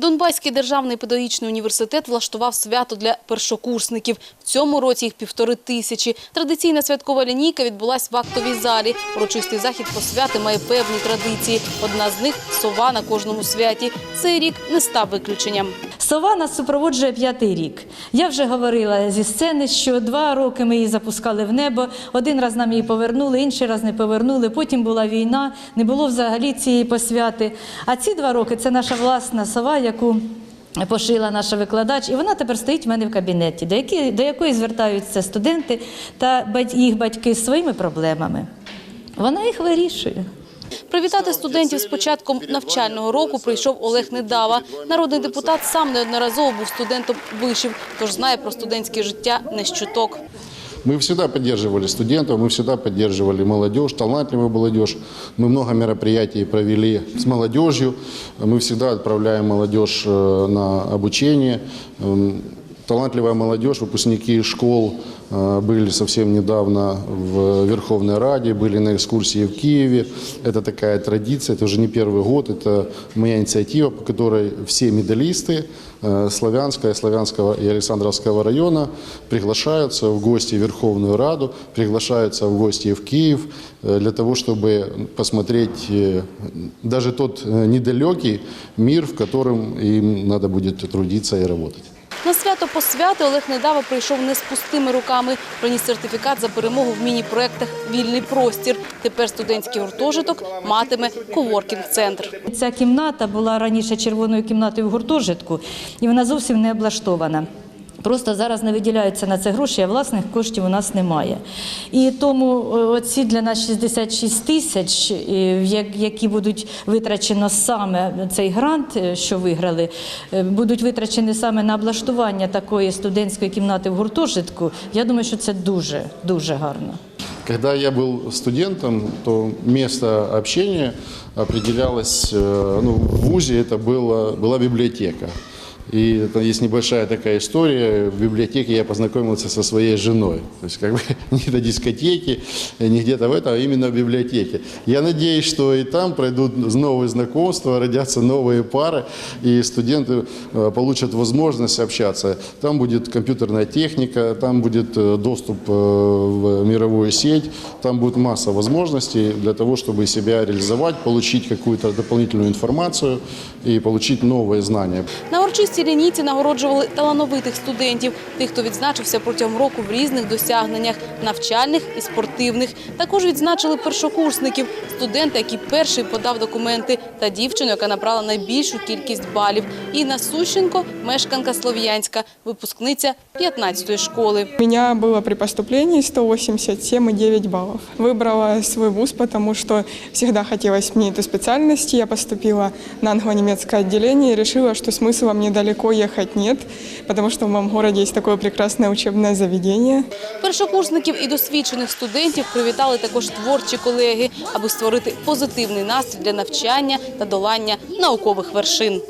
Донбаський державний педагогічний університет влаштував свято для першокурсників. В цьому році їх півтори тисячі. Традиційна святкова лінійка відбулась в актовій залі. Урочистий захід посвяти має певні традиції. Одна з них – сова на кожному святі. Цей рік не став виключенням. Сова нас супроводжує п'ятий рік. Я вже говорила зі сцени, що два роки ми її запускали в небо. Один раз нам її повернули, інший раз не повернули. Потім була війна, не було взагалі цієї посвяти. А ці два роки це наша власна сова, яку пошила наша викладач, і вона тепер стоїть в мене в кабінеті, до, які, до якої звертаються студенти та їх батьки з своїми проблемами. Вона їх вирішує. Привітати студентів з початком навчального року прийшов Олег Недава. Народний депутат сам неодноразово був студентом вишів, тож знає про студентське життя не з чуток. Мы всегда поддерживали студентов, мы всегда поддерживали молодежь, талантливую молодежь. Мы много мероприятий провели с молодежью. Мы всегда отправляем молодежь э, на обучение. Талантливая молодежь, выпускники школ э, были совсем недавно в Верховной Раде, были на экскурсии в Киеве. Это такая традиция, это уже не первый год, это моя инициатива, по которой все медалисты э, Славянска, Славянского и Александровского района приглашаются в гости в Верховную Раду, приглашаются в гости в Киев э, для того, чтобы посмотреть даже тот недалекий мир, в котором им надо будет трудиться и работать. На свято посвяти Олег Недава прийшов не з пустими руками. Приніс сертифікат за перемогу в міні-проектах «Вільний простір». Тепер студентський гуртожиток матиме коворкінг-центр. Ця кімната була раніше червоною кімнатою в гуртожитку, і вона зовсім не облаштована. Просто зараз не виділяються на це гроші, а власних коштів у нас немає. І тому е, оці для нас 66 тисяч, е, в як- які будуть витрачено саме цей грант, е, що виграли, е, будуть витрачені саме на облаштування такої студентської кімнати в гуртожитку. Я думаю, що це дуже дуже гарно. Когда я был студентом, то место общения определялось, э, ну, в ВУЗе это было, была библиотека. И там есть небольшая такая история. В библиотеке я познакомился со своей женой. То есть как бы не до дискотеки, не где-то в этом, а именно в библиотеке. Я надеюсь, что и там пройдут новые знакомства, родятся новые пары, и студенты э, получат возможность общаться. Там будет компьютерная техника, там будет э, доступ э, в мировую сеть, там будет масса возможностей для того, чтобы себя реализовать, получить какую-то дополнительную информацию и получить новые знания. На урочистій лінійці нагороджували талановитих студентів, тих, хто відзначився протягом року в різних досягненнях – навчальних і спортивних. Також відзначили першокурсників, студента, який перший подав документи, та дівчину, яка набрала найбільшу кількість балів. Інна Сущенко – мешканка Слов'янська, випускниця 15-ї школи. У меня было при поступлении 187,9 баллов. Выбрала свой вуз, потому что всегда хотелось мне эту специальность. Я поступила на англо-немецкое отделение и решила, что смысла мне далеко ехать нет, потому что в моем городе есть такое прекрасное учебное заведение. Першокурсників і досвідчених студентів привітали також творчі колеги, аби створити позитивний настрій для навчання та долання наукових вершин.